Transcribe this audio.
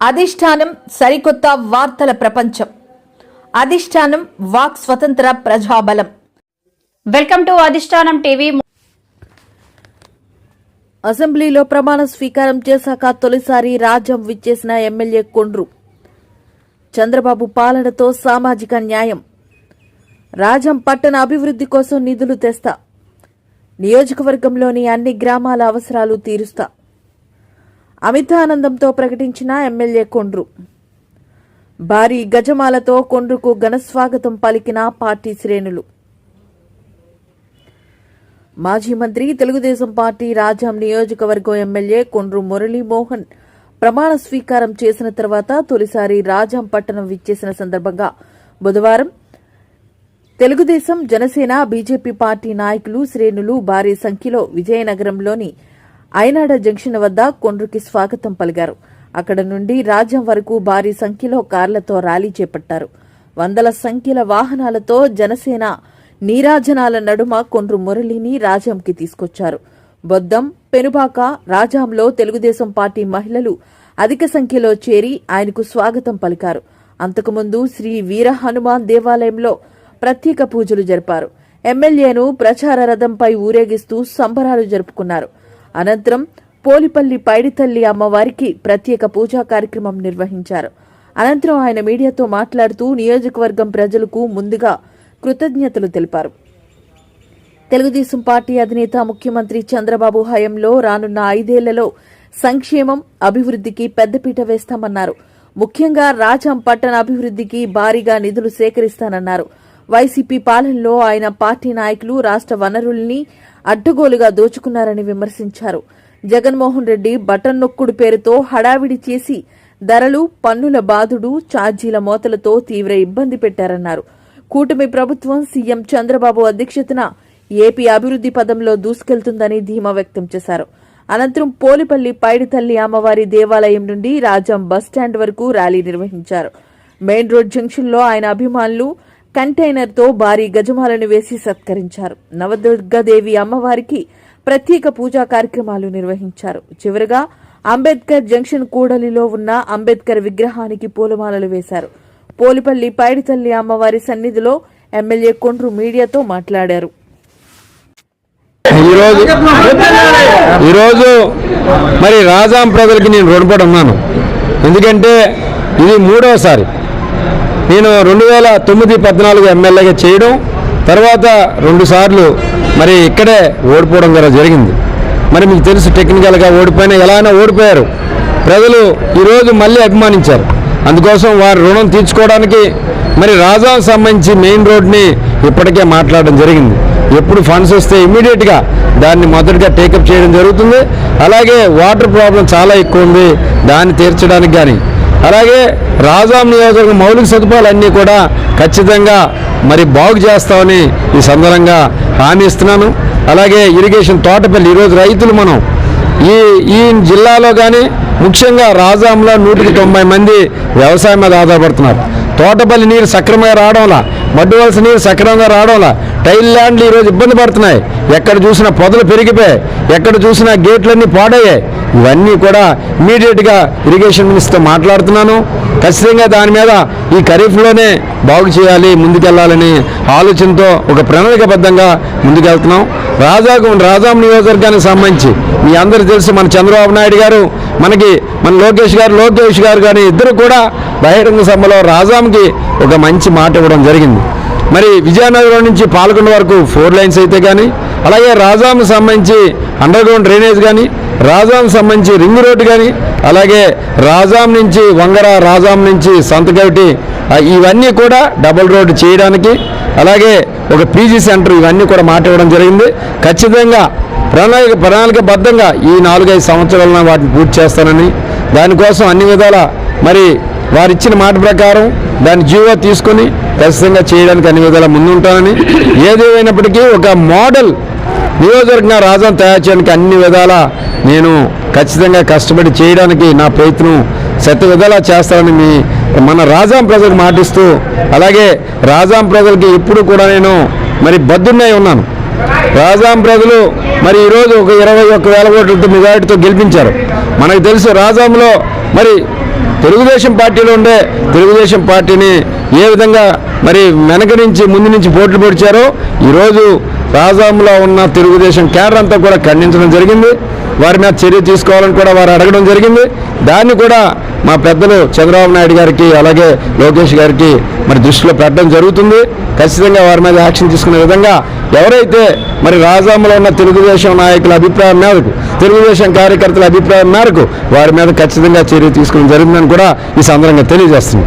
అధిష్టానం సరికొత్త వార్తల ప్రపంచం. అధిష్టానం వాక్ స్వతంత్ర ప్రజాబలం. Welcome to Adhishtanam TV. అసెంబ్లీలో ప్రమాణ స్వీకారం చేశాక తొలిసారి రాజ్యం విచ్చేసిన ఎమ్మెల్యే కొండ్రు. చంద్రబాబు పాలనతో సామాజిక న్యాయం. రాజం పట్టణ అభివృద్ధి కోసం నిధులు తెస్తా. నియోజకవర్గంలోని అన్ని గ్రామాల అవసరాలు తీరుస్తా. అమితానందంతో ప్రకటించిన ఎమ్మెల్యే కొండ్రు. భారీ గజమాలతో కొండ్రుకు ఘనస్వాగతం పలికిన పార్టీ శ్రేణులు. మాజీ మంత్రి తెలుగుదేశం పార్టీ రాజాం నియోజకవర్గం ఎమ్మెల్యే కొండ్రు మురళీమోహన్ ప్రమాణ స్వీకారం చేసిన తర్వాత తొలిసారి రాజాం పట్టణం విచ్చేసిన సందర్భంగా బుధవారం తెలుగుదేశం జనసేన బీజేపీ పార్టీ నాయకులు శ్రేణులు భారీ సంఖ్యలో విజయనగరంలోని ఐనాడ జంక్షన్ వద్ద కొండ్రుకి స్వాగతం పలికారు అక్కడ నుండి రాజ్యం వరకు భారీ సంఖ్యలో కార్లతో ర్యాలీ చేపట్టారు. వందల సంఖ్యల వాహనాలతో జనసేన నీరాజనాల నడుమ కొండ్రు మురళిని రాజంకి తీసుకొచ్చారు. బొద్దం పెనుబాక రాజాంలో తెలుగుదేశం పార్టీ మహిళలు అధిక సంఖ్యలో చేరి ఆయనకు స్వాగతం పలికారు. అంతకుముందు శ్రీ వీర హనుమాన్ దేవాలయంలో ప్రత్యేక పూజలు జరిపారు. ఎమ్మెల్యేను ప్రచార రథంపై ఊరేగిస్తూ సంబరాలు జరుపుకున్నారు. అనంతరం పోలిపల్లి పైడితల్లి అమ్మవారికి ప్రత్యేక పూజా కార్యక్రమం నిర్వహించారు. అనంతరం ఆయన మీడియాతో మాట్లాడుతూ నియోజకవర్గం ప్రజలకు ముందుగా కృతజ్ఞతలు తెలిపారు. తెలుగుదేశం పార్టీ అధినేత ముఖ్యమంత్రి చంద్రబాబు హయంలో రానున్న ఐదేళ్ళలో సంక్షేమం అభివృద్ధికి పెద్దపీట వేస్తామన్నారు. ముఖ్యంగా రాజాం పట్టణ అభివృద్ధికి భారీగా నిధులు సేకరిస్తానన్నారు. వైసీపీ పాలనలో ఆయన పార్టీ నాయకులు రాష్ట్ర వనరుల్ని అడ్డగోలుగా దోచుకున్నారని విమర్శించారు. జగన్మోహన్ రెడ్డి బటన్ నొక్కుడు పేరుతో హడావిడి చేసి ధరలు పన్నుల బాధుడు ఛార్జీల మోతలతో తీవ్ర ఇబ్బంది పెట్టారన్నారు. కూటమి ప్రభుత్వం సీఎం చంద్రబాబు అధ్యక్షతన ఏపీ అభివృద్ధి పదంలో దూసుకెళ్తుందని ధీమా వ్యక్తం చేశారు. అనంతరం పోలిపల్లి పైడితల్లి అమ్మవారి దేవాలయం నుండి రాజాం బస్టాండ్ వరకు ర్యాలీ నిర్వహించారు. మెయిన్ రోడ్ జంక్షన్లో ఆయన అభిమానులు కంటైనర్తో భారీ గజమాలను వేసి సత్కరించారు. నవదుర్గాదేవి అమ్మవారికి ప్రత్యేక పూజా కార్యక్రమాలు నిర్వహించారు. చివరగా అంబేద్కర్ జంక్షన్ కూడలిలో ఉన్న అంబేద్కర్ విగ్రహానికి పూలమాలలు వేశారు. పోలిపల్లి పైడితల్లి అమ్మవారి సన్నిధిలో ఎమ్మెల్యే కొండ్రు మీడియాతో మాట్లాడారు. ఈరోజు ఈరోజు మరి రాజాం ప్రజలకి నేను రుణపడి ఉన్నాను. ఎందుకంటే ఇది మూడవసారి. నేను రెండు వేల తొమ్మిది పద్నాలుగు ఎమ్మెల్యేగా చేయడం తర్వాత రెండు సార్లు మరి ఇక్కడే ఓడిపోవడం కూడా జరిగింది. మరి మీకు తెలుసు టెక్నికల్గా ఓడిపోయినా ఎలా అయినా ఓడిపోయారు. ప్రజలు ఈరోజు మళ్ళీ అభిమానించారు. అందుకోసం వారి రుణం తీర్చుకోవడానికి మరి రాజాకు సంబంధించి మెయిన్ రోడ్ని ఇప్పటికే మాట్లాడడం జరిగింది. ఎప్పుడు ఫండ్స్ వస్తే ఇమీడియట్గా దాన్ని మొదటిగా టేకప్ చేయడం జరుగుతుంది. అలాగే వాటర్ ప్రాబ్లం చాలా ఎక్కువ ఉంది. దాన్ని తీర్చడానికి కానీ అలాగే రాజాం నియోజకవర్గం మౌలిక సదుపాయాలు అన్నీ కూడా ఖచ్చితంగా మరి బాగు చేస్తామని ఈ సందర్భంగా హామీ ఇస్తున్నాను. అలాగే ఇరిగేషన్ తోటపల్లి ఈరోజు రైతులు మనం ఈ ఈ జిల్లాలో కానీ ముఖ్యంగా రాజాంలో నూటికి తొంభై మంది వ్యవసాయం మీద ఆధారపడుతున్నారు. తోటపల్లి నీరు సక్రమంగా రావడంలా మడ్డువలస నీరు సక్రమంగా రావడంలా టైల్ ల్యాండ్లు ఈరోజు ఇబ్బంది పడుతున్నాయి. ఎక్కడ చూసినా పొదలు పెరిగిపోయాయి ఎక్కడ చూసినా గేట్లన్నీ పాడయ్యాయి. ఇవన్నీ కూడా ఇమీడియట్గా ఇరిగేషన్ మినిస్టర్తో మాట్లాడుతున్నాను. ఖచ్చితంగా దాని మీద ఈ ఖరీఫ్లోనే బాగు చేయాలి ముందుకెళ్ళాలని ఆలోచనతో ఒక ప్రణాళికబద్ధంగా ముందుకెళ్తున్నాం. రాజాకు రాజాం నియోజకవర్గానికి సంబంధించి మీ అందరూ తెలుసు మన చంద్రబాబు నాయుడు గారు మనకి మన లోకేష్ గారు లోకేష్ గారు కానీ ఇద్దరు కూడా బహిరంగ సభలో రాజాంకి ఒక మంచి మాట ఇవ్వడం జరిగింది. మరి విజయనగరం నుంచి పాల్గొన్న వరకు ఫోర్ లైన్స్ అయితే కానీ అలాగే రాజాంకి సంబంధించి అండర్ గ్రౌండ్ డ్రైనేజ్ కానీ రాజాం సంబంధించి రింగ్ రోడ్డు కానీ అలాగే రాజాం నుంచి వంగర రాజాం నుంచి సంతకవిటి ఇవన్నీ కూడా డబుల్ రోడ్డు చేయడానికి అలాగే ఒక పీజీ సెంటర్ ఇవన్నీ కూడా మాట్లాడడం జరిగింది. ఖచ్చితంగా ప్రణాళిక ప్రణాళికబద్ధంగా ఈ నాలుగైదు సంవత్సరాలను వాటిని పూర్తి చేస్తానని దానికోసం అన్ని విధాల మరి వారిచ్చిన మాట ప్రకారం దాని జీవో తీసుకొని ఖచ్చితంగా చేయడానికి అన్ని విధాల ముందుంటానని ఏదేమైనప్పటికీ ఒక మోడల్ నియోజకవర్గ రాజాం తయారు చేయడానికి అన్ని విధాల నేను ఖచ్చితంగా కష్టపడి చేయడానికి నా ప్రయత్నం శత విధాలా చేస్తానని మీ మన రాజాం ప్రజలకు మాటిస్తూ అలాగే రాజాం ప్రజలకి ఎప్పుడు కూడా నేను మరి బద్దున్నై ఉన్నాను. రాజాం ప్రజలు మరి ఈరోజు ఒక ఇరవై ఒక్క వేల కోట్లతో మెజారిటీతో గెలిపించారు. మనకు తెలుసు రాజాంలో మరి తెలుగుదేశం పార్టీలో ఉండే తెలుగుదేశం పార్టీని ఏ విధంగా మరి వెనక నుంచి ముందు నుంచి పోట్లు పొడిచారో ఈరోజు రాజాంలో ఉన్న తెలుగుదేశం కేడర్ అంతా కూడా ఖండించడం జరిగింది. వారి మీద చర్య తీసుకోవాలని కూడా వారు అడగడం జరిగింది. దాన్ని కూడా మా పెద్దలు చంద్రబాబు నాయుడు గారికి అలాగే లోకేష్ గారికి మరి దృష్టిలో పెట్టడం జరుగుతుంది. ఖచ్చితంగా వారి మీద యాక్షన్ తీసుకునే విధంగా ఎవరైతే మరి రాజాంలో ఉన్న తెలుగుదేశం నాయకుల అభిప్రాయం మేరకు తెలుగుదేశం కార్యకర్తల అభిప్రాయం మేరకు వారి మీద ఖచ్చితంగా చర్య తీసుకోవడం జరిగిందని కూడా ఈ సందర్భంగా తెలియజేస్తుంది